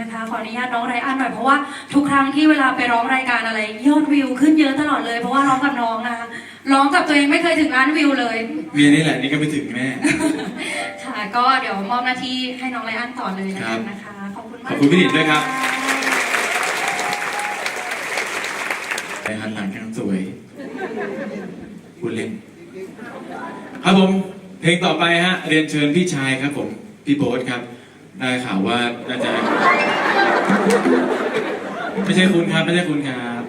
นะคะ ขออนุญาตน้องไรอันหน่อยเพราะว่าทุกครั้งที่เวลาไปร้องรายการอะไร ยอดวิวขึ้นเยอะตลอดเลยเพราะว่าร้องกับน้องนะคะร้องกับตัวเองไม่เคยถึงล้านวิวเลยเวียนี่แหละนี่ก็ไม่ถึงแน่ค่ะก็เดี๋ยวมอบหน้าที่ให้น้องไรอันต่อเลยแล้วกันนะคะขอบคุณมากขอบคุณพี่หนิดด้วยครับไปหันหลังกันสวยพูดเล่นครับผมเพลงต่อไปฮะเรียนเชิญพี่ชายครับผม พี่โบ๊ทครับ ได้ข่าวว่าน่าจะไม่ใช่คุณครับไม่ใช่คุณครับ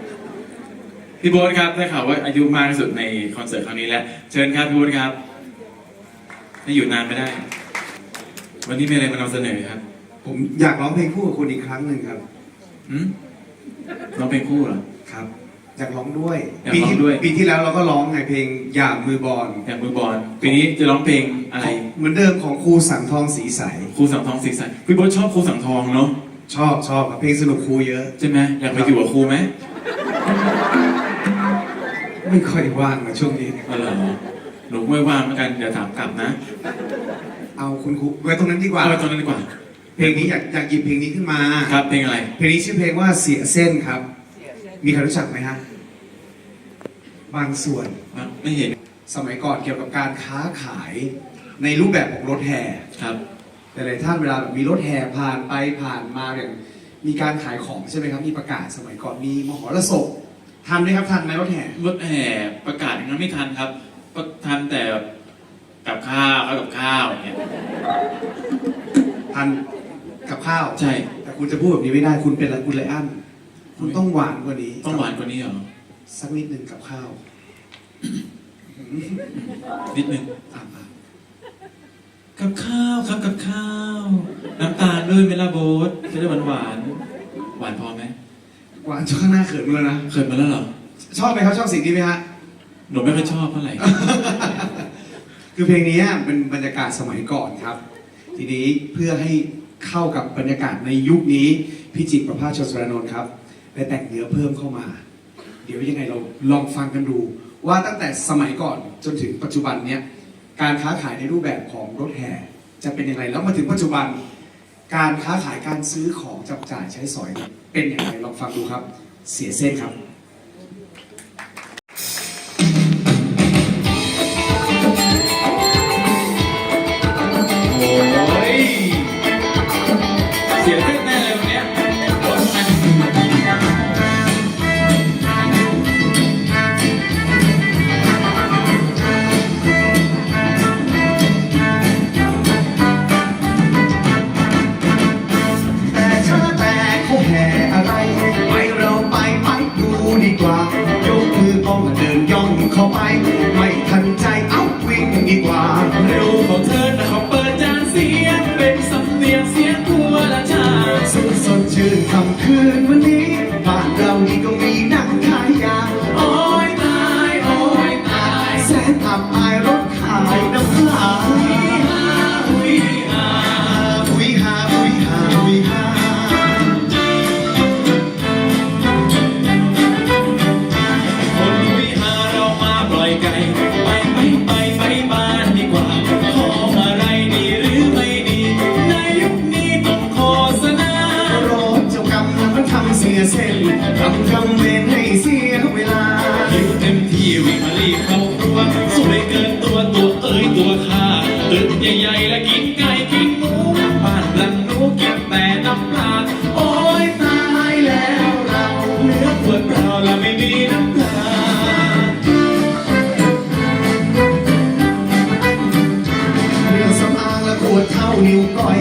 พี่โบ๊ทครับได้ข่าวว่าอายุมากที่สุดในคอนเสิร์ตครั้งนี้แล้วเชิญครับพี่โบ๊ทครับไม่อยู่นานไม่ได้ วันนี้มีอะไรมานำเสนอครับผมอยากร้องเพลงคู่กับคุณอีกครั้งหนึ่งครับหืมร้องเพลงคู่เหรอครับ อยากร้องด้วยอยากปีร้องที่ด้วยปีที่แล้วเราก็ร้องไงเพลงอย่ามือบอลอย่างมือบอลปีนี้จะร้องเพลงอะไรเหมือนเดิมของครูสังทองสีใสครูสังทองสีใสพี่โบ๊ทชอบครูสังทองเนาะชอบชอบครับเพลงสนุกครูเยอะ ใช่ไหมอยากไปอยู่กับครูไหมไม่ค่อยว่างนะช่วงนี้ เออหนูไม่ว่างเหมือนกันเดี๋ยวถามกลับนะเอาคุณครูไว้ตรงนั้นดีกว่า เอาไปตรงนั้นดีกว่าเพลงนี้อยากอยากหยิบเพลงนี้ขึ้นมา ครับเพลงอะไร เพลงนี้ชื่อเพลงว่าเสียเส้นครับ มีใครรู้จักไหมฮะ บางส่วนอะไม่เห็นสมัยก่อนเกี่ยวกับการค้าขายในรูปแบบของรถแห่ครับหลายๆท่านเวลาแบบมีรถแห่ผ่านไปผ่านมาอย่างมีการขายของใช่ไหมครับ มีประกาศสมัยก่อนมีมหรสพทันไหมครับทันไหมรถแห่รถแห่ประกาศอย่างนั้นไม่ทันครับก็ทันแต่กับข้าวเอากับข้าวอย่างเงี้ยทันกับข้าวใช่ แต่คุณจะพูดแบบนี้ไม่ได้คุณเป็นอะไรคุณไรอันคุณต้องหวานกว่านี้ ต้องหวานกว่านี้เหรอ สักนิดหนึ่งกับข้าวนิดนึงอะอะกับข้าวครับกับข้าว น้ำตาลด้วยเมลาโบสจะได้หวานหวานๆหวานพอไหมหวานจนข้างหน้าเขินมาแล้วนะเคยมาแล้วเหรอชอบไหมครับชอบสิ่งนี้ไหมฮะหนูไม่ค่อยชอบเท่าไหร่ คือเพลงนี้เป็นบรรยากาศสมัยก่อนครับ ทีนี้เพื่อให้เข้ากับบรรยากาศในยุคนี้พี่จิตรประภาสชนสรนนท์ครับได้แต่งเนื้อเพิ่มเข้ามา เดี๋ยวยังไงเราลองฟังกันดู ว่าตั้งแต่สมัยก่อนจนถึงปัจจุบันเนี้ยการค้าขายในรูปแบบของรถแห่จะเป็นยังไงแล้วมาถึงปัจจุบัน การค้าขายการซื้อของจับจ่ายใช้สอยเนี่ยเป็นอย่างไรลองฟังดูครับ เสียเส้นครับ โอ้ย เสียเส้น ไม่เกินตัวตัวเอ้ยตัวข้าตึกใหญ่ๆและกินไก่กินหมูบ้านหลังหนูกินแต่น้ำปลาโอ้ยตายแล้วเราเนื้อปวดเปล่าและไม่มีน้ำปลาเครื่องสำอางและขวดเท่านิ้วก้อย